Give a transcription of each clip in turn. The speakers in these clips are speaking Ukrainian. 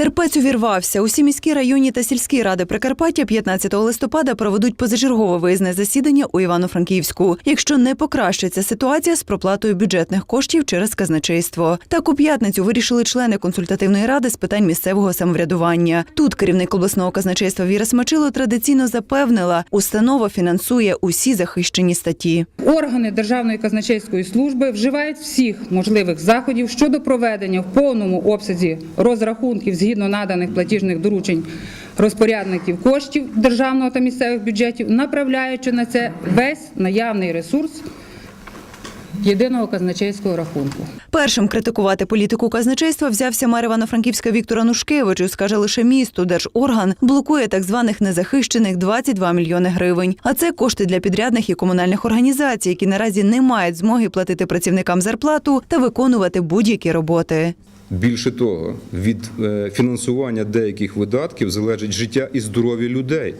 Терпець увірвався. Усі міські районні та сільські ради Прикарпаття 15 листопада проведуть позачергове виїзне засідання у Івано-Франківську, якщо не покращиться ситуація з проплатою бюджетних коштів через казначейство. Так у п'ятницю вирішили члени консультативної ради з питань місцевого самоврядування. Тут керівник обласного казначейства Віра Смачило традиційно запевнила, установа фінансує усі захищені статті. Органи Державної казначейської служби вживають всіх можливих заходів щодо проведення в повному обсязі розрахунків згідно наданих платіжних доручень розпорядників коштів державного та місцевих бюджетів, направляючи на це весь наявний ресурс єдиного казначейського рахунку. Першим критикувати політику казначейства взявся мер Івано-Франківська Віктор Анушкевич. Скаже, лише місто держорган блокує так званих незахищених 22 мільйони гривень. А це кошти для підрядних і комунальних організацій, які наразі не мають змоги платити працівникам зарплату та виконувати будь-які роботи. Більше того, від е, фінансування деяких видатків залежить життя і здоров'я людей.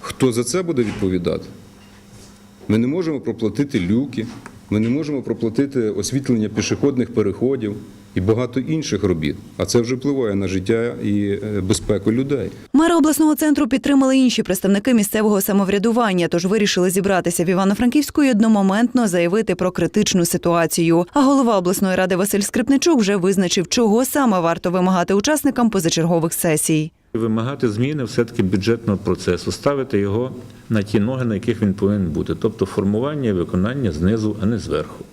Хто за це буде відповідати? Ми не можемо проплатити люки, ми не можемо проплатити освітлення пішохідних переходів і багато інших робіт. А це вже впливає на життя і е, безпеку людей. Мера обласного центру підтримали інші представники місцевого самоврядування, тож вирішили зібратися в Івано-Франківську і одномоментно заявити про критичну ситуацію. А голова обласної ради Василь Скрипничук вже визначив, чого саме варто вимагати учасникам позачергових сесій. Вимагати зміни все-таки бюджетного процесу, ставити його на ті ноги, на яких він повинен бути, тобто формування і виконання знизу, а не зверху.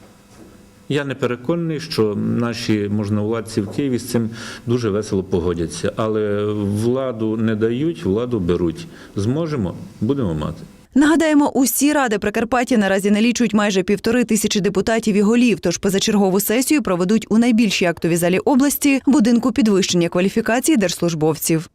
Я не переконаний, що наші можновладці в Києві з цим дуже весело погодяться, але владу не дають, владу беруть. Зможемо, будемо мати. Нагадаємо, усі ради Прикарпаття наразі налічують майже півтори тисячі депутатів і голів. Тож позачергову сесію проведуть у найбільшій актовій залі області будинку підвищення кваліфікації держслужбовців.